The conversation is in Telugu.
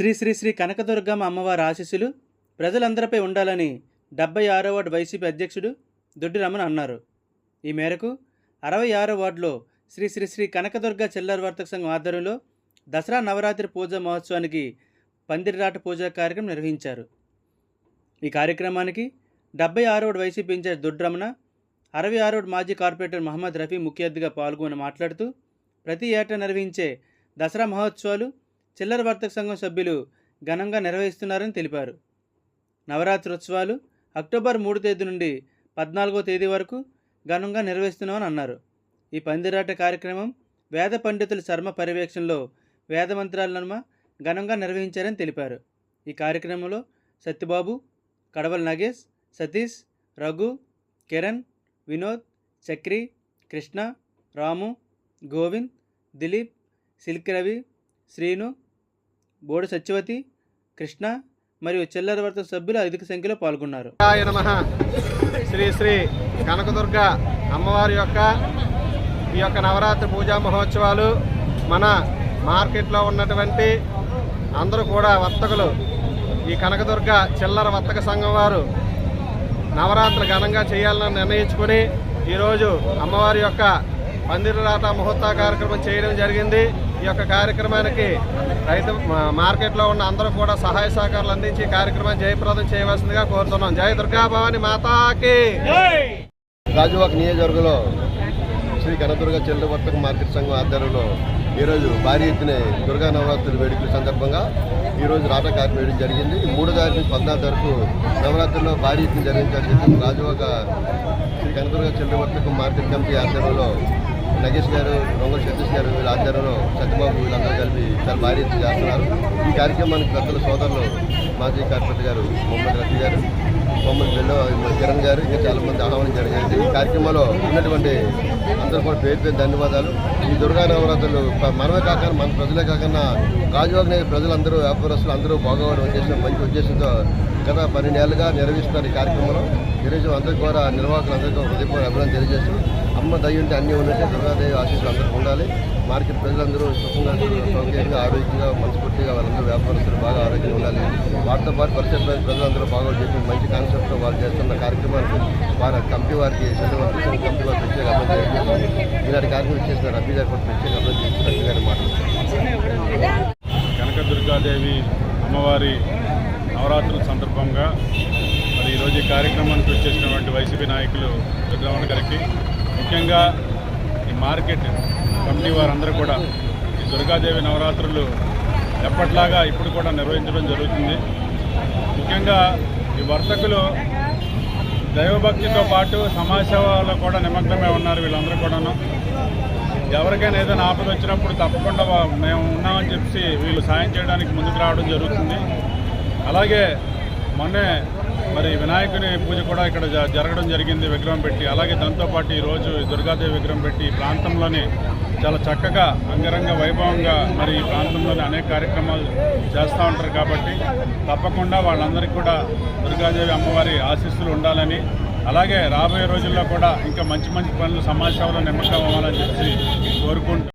శ్రీ శ్రీ శ్రీ కనకదుర్గమ్మ అమ్మవారి ఆశీస్సులు ప్రజలందరిపై ఉండాలని డెబ్బై ఆరో వార్డు వైసీపీ అధ్యక్షుడు దొడ్డి రమణ అన్నారు. ఈ మేరకు అరవై ఆరో వార్డులో శ్రీ శ్రీ శ్రీ కనకదుర్గ చిల్లర వర్తక సంఘం ఆధ్వర్యంలో దసరా నవరాత్రి పూజ మహోత్సవానికి పందిరిరాట పూజా కార్యక్రమం నిర్వహించారు. ఈ కార్యక్రమానికి డెబ్బై ఆరోడు వైసీపీ ఇన్ఛార్జ్ దొడ్డి రమణ అరవై ఆరోడు మాజీ కార్పొరేటర్ మహమ్మద్ రఫీ ముఖ్య అతిథిగా పాల్గొని మాట్లాడుతూ ప్రతి ఏటా నిర్వహించే దసరా మహోత్సవాలు చిల్లర వర్తక సంఘం సభ్యులు ఘనంగా నిర్వహిస్తున్నారని తెలిపారు. నవరాత్రోత్సవాలు అక్టోబర్ మూడు తేదీ నుండి పద్నాలుగో తేదీ వరకు ఘనంగా నిర్వహిస్తున్నామని అన్నారు. ఈ పందిరాట కార్యక్రమం వేద పండితుల శర్మ పర్యవేక్షణలో వేద మంత్రాల ఘనంగా నిర్వహించారని తెలిపారు. ఈ కార్యక్రమంలో సత్యబాబు కడవల నగేష్ సతీష్ రఘు కిరణ్ వినోద్ చక్రి కృష్ణ రాము గోవింద్ దిలీప్ సిల్క్ రవి శ్రీను బోడి సత్యవతి కృష్ణ మరియు చిల్లర వర్తక సభ్యులు అధిక సంఖ్యలో పాల్గొన్నారు. శ్రీ శ్రీ కనకదుర్గ అమ్మవారి యొక్క ఈ యొక్క నవరాత్రి పూజా మహోత్సవాలు మన మార్కెట్లో ఉన్నటువంటి అందరూ కూడా వర్తకులు. ఈ కనకదుర్గ చిల్లర వర్తక సంఘం వారు నవరాత్రులు ఘనంగా చేయాలని నిర్ణయించుకొని ఈరోజు అమ్మవారి యొక్క పందిరిరాట ముహూర్త కార్యక్రమం చేయడం జరిగింది. ఈ యొక్క కార్యక్రమానికి రైతు మార్కెట్లో ఉన్న అందరూ కూడా సహాయ సహకారాలు అందించి కార్యక్రమాన్ని జయప్రదం చేయవలసిందిగా కోరుతున్నాం. జయ దుర్గా భవాని మాతాకి. ఒక నియోజకవర్గంలో శ్రీ కనదుర్గ చెల్లు వర్తక మార్కెట్ సంఘం ఆధ్వర్యంలో ఈరోజు భారీ ఎత్తున దుర్గా నవరాత్రుల వేడుకల సందర్భంగా ఈరోజు రాట కార్యక్రమం వేయడం జరిగింది. ఈ మూడో తారీఖు నుంచి పద్నాలుగు వరకు నవరాత్రుల్లో భారీ ఎత్తున జరిగించాల్సింది రాజువాక శ్రీ కనదుర్గ చెల్లు వర్తక మార్కెట్ కమిటీ ఆధ్వర్యంలో నగేష్ గారు రొంగల్ సతీష్ గారు వీళ్ళ ఆధ్వర్యంలో సత్యబాబు వీళ్ళందరూ కలిపి చాలా భారీ చేస్తున్నారు. ఈ కార్యక్రమానికి పెద్దల సోదరులు మాజీ కార్పొరేటర్ గారు మొహమ్మద్ రఫీ గారు మొహమ్మద్ బెల్లో కిరణ్ గారు ఇంకా చాలామంది ఆహ్వానం జరిగింది. ఈ కార్యక్రమంలో ఉన్నటువంటి అందరూ కూడా పేరు పేరు ధన్యవాదాలు. ఈ దుర్గా నవరాత్రులు మనమే కాకుండా మన ప్రజలే కాకుండా రాజువాగ్ని ప్రజలందరూ వ్యాపారస్తులు అందరూ బాగోవడం ఉద్దేశం మంచి ఉద్దేశంతో గత పన్నెండేళ్ళుగా నిర్వహిస్తున్నారు ఈ కార్యక్రమంలో. ఈరోజు అందరికీ కూడా నిర్వాహకులు అందరికీ హృదయపూర్వక అభినందన తెలియజేస్తూ అమ్మ దయ్యుంటే ఉంటే అన్నీ ఉన్నట్టే దుర్గాదేవి ఆశీస్సులు అందరికీ ఉండాలి. మార్కెట్ ప్రజలందరూ సుఖంగా సౌకర్యంగా ఆరోగ్యంగా మనస్ఫూర్తిగా వాళ్ళందరూ వ్యాపారస్తులు బాగా ఆరోగ్యంగా ఉండాలి. వాటితో పాటు పరిసర ప్రజలందరూ బాగా చెప్పి మంచి కాన్సెప్ట్తో వాళ్ళు చేస్తున్న కార్యక్రమానికి వారి కంపెనీ వారికి చంద్రబాబు కంపెనీ వారికి ప్రత్యేక అభివృద్ధి చేస్తున్నారు. ఈనాటి కార్యక్రమం చేసిన రఫీ గారు కూడా ప్రత్యేక అభివృద్ధి చేస్తున్నట్టు గారు మాట్లాడుతున్నారు కనకదుర్గాదేవి అమ్మవారి నవరాత్రుల సందర్భంగా మరి ఈరోజు ఈ కార్యక్రమానికి వచ్చేసినటువంటి వైసీపీ నాయకులు రుద్రమణ గారికి ముఖ్యంగా ఈ మార్కెట్ కమిటీ వారందరూ కూడా ఈ దుర్గాదేవి నవరాత్రులు ఎప్పట్లాగా ఇప్పుడు కూడా నిర్వహించడం జరుగుతుంది. ముఖ్యంగా ఈ వర్తకులు దైవభక్తితో పాటు సమాజ సేవలో కూడా నిమగ్నమే ఉన్నారు వీళ్ళందరూ కూడాను. ఎవరికైనా ఏదైనా ఆపద వచ్చినప్పుడు తప్పకుండా మేము ఉన్నామని చెప్పి వీళ్ళు సాయం చేయడానికి ముందుకు రావడం జరుగుతుంది. అలాగే మొన్నే మరి వినాయకుని పూజ కూడా ఇక్కడ జ- జరగడం జరిగింది విగ్రహం పెట్టి. అలాగే దాంతోపాటు ఈరోజు దుర్గాదేవి విగ్రహం పెట్టి ఈ ప్రాంతంలోని చాలా చక్కగా అంగరంగ వైభవంగా మరి ఈ ప్రాంతంలోని అనేక కార్యక్రమాలు చేస్తూ ఉంటారు కాబట్టి తప్పకుండా వాళ్ళందరికీ కూడా దుర్గాదేవి అమ్మవారి ఆశీస్సులు ఉండాలని. అలాగే రాబోయే రోజుల్లో కూడా ఇంకా మంచి మంచి పనులు సమాజ సేవలో నిమగ్నం అవ్వాలని చెప్పి కోరుకుంటూ